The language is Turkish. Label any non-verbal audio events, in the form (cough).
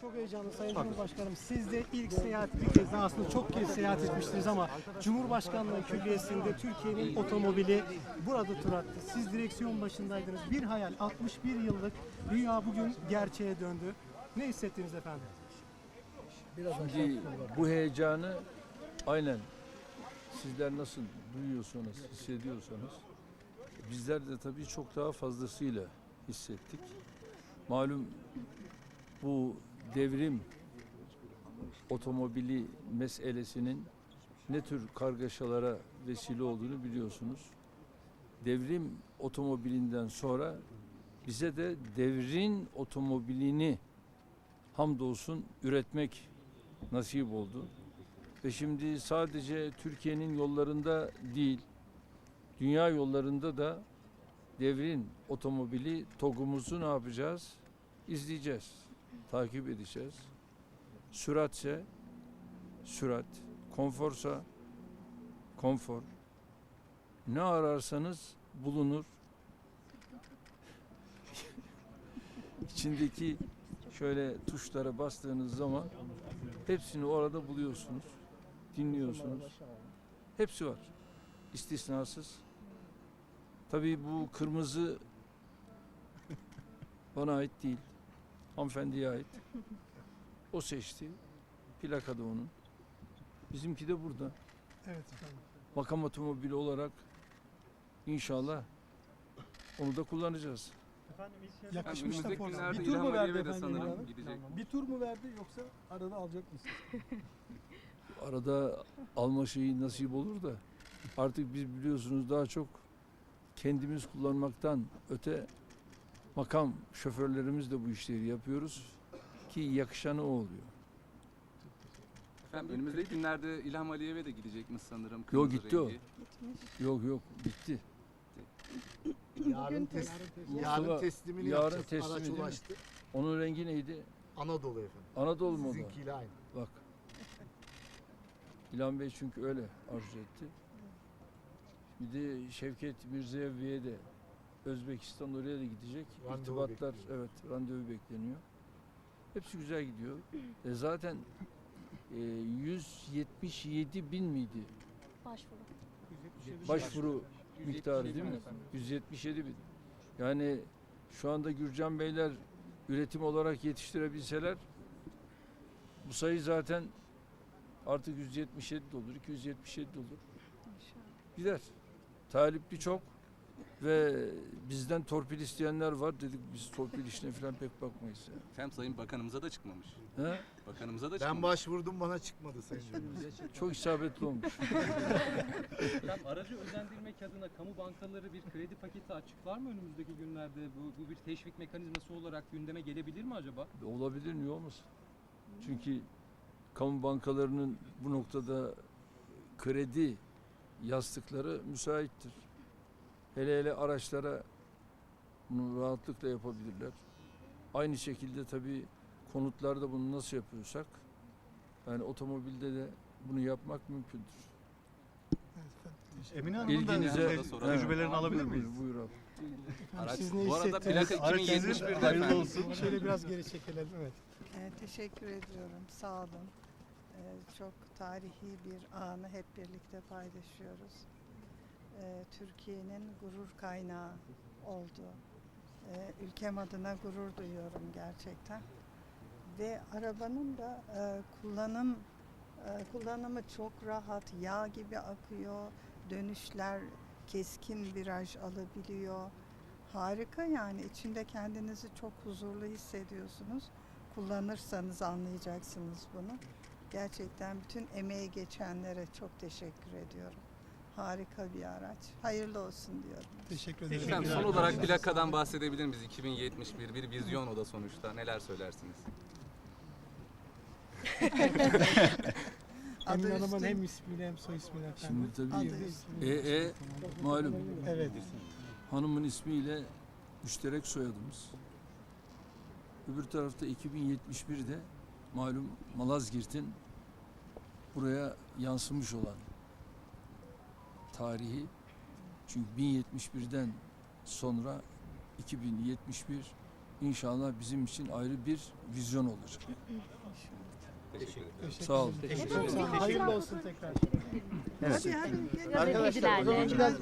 Çok heyecanlı Sayın Cumhurbaşkanım. Siz de ilk seyahat bir kez aslında çok kez seyahat etmiştiniz ama Cumhurbaşkanlığı Külliyesi'nde Türkiye'nin otomobili burada tur attı. Siz direksiyon başındaydınız. Bir hayal 61 yıllık dünya bugün gerçeğe döndü. Ne hissettiniz efendim? Şimdi bu heyecanı aynen sizler nasıl duyuyorsanız, hissediyorsanız bizler de tabii çok daha fazlasıyla hissettik. Malum bu devrim otomobili meselesinin ne tür kargaşalara vesile olduğunu biliyorsunuz. Devrim otomobilinden sonra bize de devrin otomobilini hamdolsun üretmek nasip oldu. Ve şimdi sadece Türkiye'nin yollarında değil, dünya yollarında da devrin otomobili TOG'umuzu ne yapacağız? İzleyeceğiz, takip edeceğiz. Süratse sürat, konforsa konfor. Ne ararsanız bulunur. (laughs) İçindeki şöyle tuşlara bastığınız zaman hepsini orada buluyorsunuz. Dinliyorsunuz. Hepsi var. İstisnasız. Tabii bu kırmızı bana ait değil. Hanımefendiye ait. O seçti. Plaka da onun. Bizimki de burada. Evet efendim. Makam otomobili olarak inşallah onu da kullanacağız. Yakışmış da önümüzdeki forma. günlerde Bir tur mu verdi de efendim? sanırım gidecek. Bir tur mu verdi yoksa arada alacak mısın? (laughs) arada alma şeyi nasip olur da artık biz biliyorsunuz daha çok kendimiz kullanmaktan öte makam şoförlerimiz de bu işleri yapıyoruz ki yakışanı o oluyor. Efendim önümüzdeki günlerde İlham Aliyev'e de gidecekmiş sanırım. Yo, kırmızı gitti o. rengi. Yok yok bitti. Yarın, tes yarın teslimini yarın yapacağız. teslimi Araç değil mi? ulaştı. Onun rengi neydi? Anadolu efendim. Anadolu mu o da? Sizinkiyle aynı. Bak. İlhan Bey çünkü öyle arzu etti. Bir de Şevket Mirziyevi'ye de Özbekistan oraya da gidecek. Randevu İrtibatlar bekliyor. evet randevu bekleniyor. Hepsi güzel gidiyor. E zaten e, 177 bin miydi Başvuru. başvuru miktarı değil mi? 177 bin. Yani şu anda Gürcan Beyler üretim olarak yetiştirebilseler bu sayı zaten artık 177 de olur, 277 de olur. Gider. Talipli çok ve bizden torpil isteyenler var. Dedik biz torpil işine falan pek bakmayız. Yani. Efendim Sayın Bakanımıza da çıkmamış. He? Bakanımıza da Ben çıkmamış. başvurdum bana çıkmadı Sayın. (laughs) Çok isabetli olmuş. Efendim, aracı özendirmek adına kamu bankaları bir kredi paketi açıklar mı önümüzdeki günlerde? Bu, bu bir teşvik mekanizması olarak gündeme gelebilir mi acaba? Olabilir niye olmasın? Çünkü kamu bankalarının bu noktada kredi yastıkları müsaittir. Hele hele araçlara bunu rahatlıkla yapabilirler. Aynı şekilde tabii konutlarda bunu nasıl yapıyorsak yani otomobilde de bunu yapmak mümkündür. Emine Hanım'ın da İlginize Arada soralım. tecrübelerini alabilir Buyur, miyiz? Buyur abi. Araç, Siz ne bu arada hissettiniz? plaka Araç sizin, 2071'de hayırlı efendim. olsun. Şöyle biraz geri çekelim. Evet. Ee, teşekkür ediyorum. Sağ olun. Ee, çok tarihi bir anı hep birlikte paylaşıyoruz. Türkiye'nin gurur kaynağı oldu. Ee, ülkem adına gurur duyuyorum gerçekten. Ve arabanın da e, kullanım e, kullanımı çok rahat, yağ gibi akıyor. Dönüşler keskin viraj alabiliyor. Harika yani içinde kendinizi çok huzurlu hissediyorsunuz kullanırsanız anlayacaksınız bunu. Gerçekten bütün emeği geçenlere çok teşekkür ediyorum. Harika bir araç. Hayırlı olsun diyorum. Teşekkür ederim. Efendim son olarak plakadan bahsedebilir miyiz? 2071 bir vizyon o da sonuçta. Neler söylersiniz? (laughs) Adı Hanım'ın üstün- hem ismiyle hem soy ismiyle efendim. Şimdi tabii Adı üstünde. EE malum Evet. hanımın ismiyle müşterek soyadımız. Öbür tarafta 2071'de malum Malazgirt'in buraya yansımış olan tarihi çünkü 1071'den sonra 2071 inşallah bizim için ayrı bir vizyon olacak. Teşekkür ederim. Sağ olun. Sağ olun. Hayırlı olsun tekrar. Hadi hadi. gelin. Arkadaşlar o zaman biraz